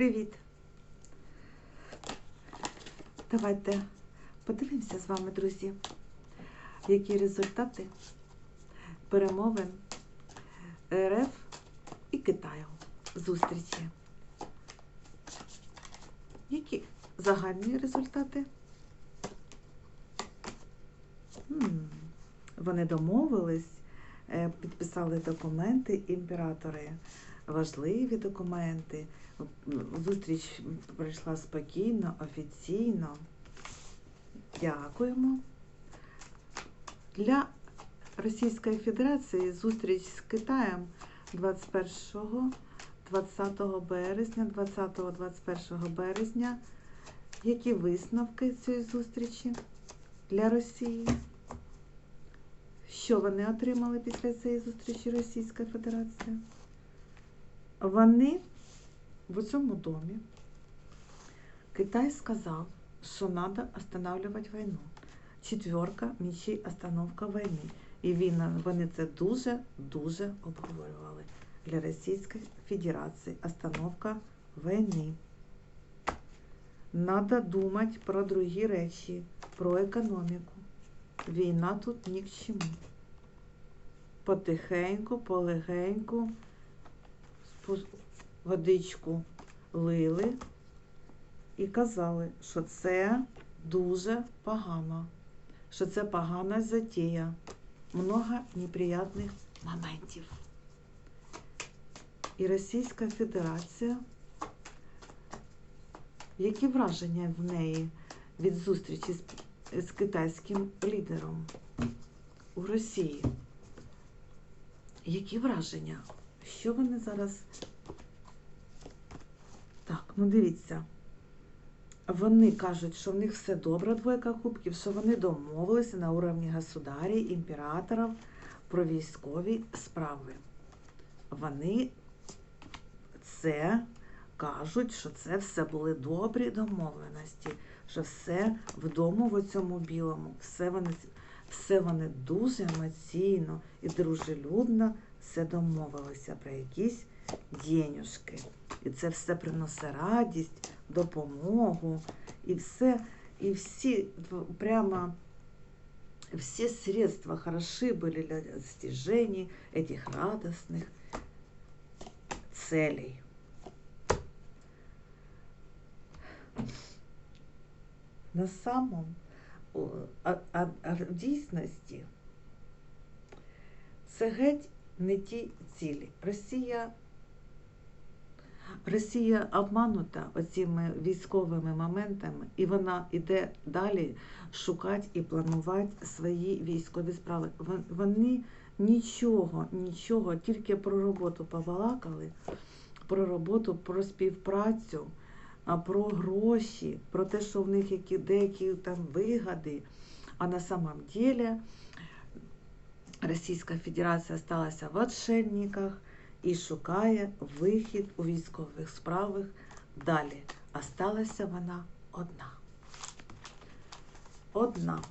Привіт! Давайте подивимося з вами, друзі, які результати перемовин РФ і Китаю зустрічі. Які загальні результати? Вони домовились, е, підписали документи імператори, важливі документи. Зустріч пройшла спокійно, офіційно. Дякуємо. Для Російської Федерації зустріч з Китаєм 21-20 березня, 20-21 березня. Які висновки цієї зустрічі для Росії? Що вони отримали після цієї зустрічі Російська Федерація? Вони в цьому домі Китай сказав, що треба останавливати війну. Четверка мечей остановка війни. І він, вони це дуже-дуже обговорювали для Російської Федерації. Остановка війни. Надо думати про другі речі, про економіку. Війна тут ні к чому. Потихеньку, полегеньку, водичку лили і казали, що це дуже погано, що це погана затія, много неприятних моментів. І Російська Федерація, які враження в неї від зустрічі з, з китайським лідером у Росії? Які враження? Що вони зараз так, ну дивіться. Вони кажуть, що в них все добре, двойка кубків, що вони домовилися на уровні государів, імператорів про військові справи. Вони це кажуть, що це все були добрі домовленості, що все вдома в цьому білому, все вони, все вони дуже емоційно і дружелюбно все домовилися про якісь денюжки. І це все приносить радість, допомогу, і все, і всі в- прямо все средства хороши были для достижения этих радостных целей. На самом, о, а, а, а в дійсності це геть не ті цілі. Росія Росія обманута оцими військовими моментами, і вона йде далі шукати і планувати свої військові справи. Вони нічого, нічого, тільки про роботу побалакали, про роботу, про співпрацю, про гроші, про те, що в них які деякі там вигоди. А на самом деле Російська Федерація сталася в отшельниках і шукає вихід у військових справах далі. А сталася вона одна. Одна.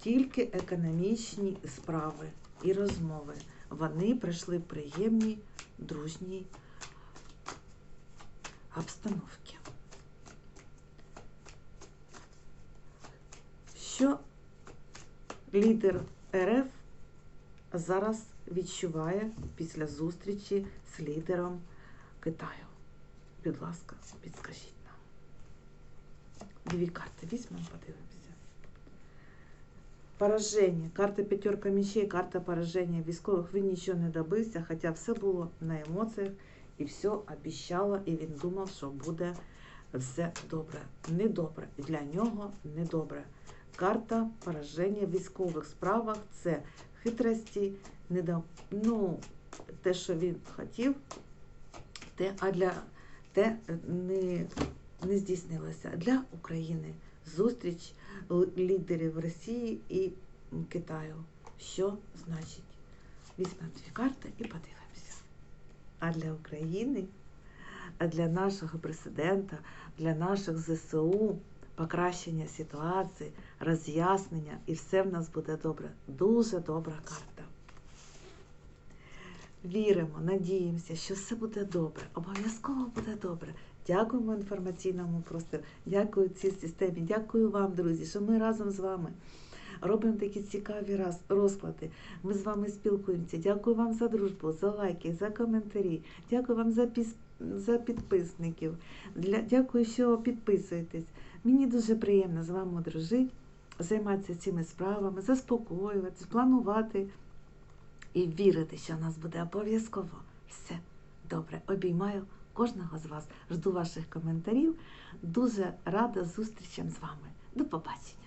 Тільки економічні справи і розмови. Вони прийшли в приємній, дружній обстановці. Що лідер РФ зараз відчуває після зустрічі з лідером Китаю? Будь ласка, підскажіть нам. Дві карти візьмемо, подивимося. Пораження. Карта п'ятерка мечей, карта пораження військових. Він нічого не добився, хоча все було на емоціях і все обіщало, і він думав, що буде все добре. Недобре. Для нього недобре. Карта пораження в військових справах це хитрості, недо... ну, те, що він хотів, те, а для те не, не здійснилося. Для України зустріч лідерів Росії і Китаю. Що значить? Візьмемо дві карти і подивимося. А для України, а для нашого президента, для наших ЗСУ покращення ситуації, роз'яснення, і все в нас буде добре. Дуже добра карта. віримо, надіємося, що все буде добре. Обов'язково буде добре. Дякуємо інформаційному простору, дякую цій системі, дякую вам, друзі, що ми разом з вами робимо такі цікаві розклади. Ми з вами спілкуємося. Дякую вам за дружбу, за лайки, за коментарі. Дякую вам за, піс... за підписників. Для... Дякую, що підписуєтесь. Мені дуже приємно з вами дружити, займатися цими справами, заспокоюватися, планувати і вірити, що в нас буде обов'язково все добре. Обіймаю кожного з вас. Жду ваших коментарів. Дуже рада зустрічам з вами. До побачення.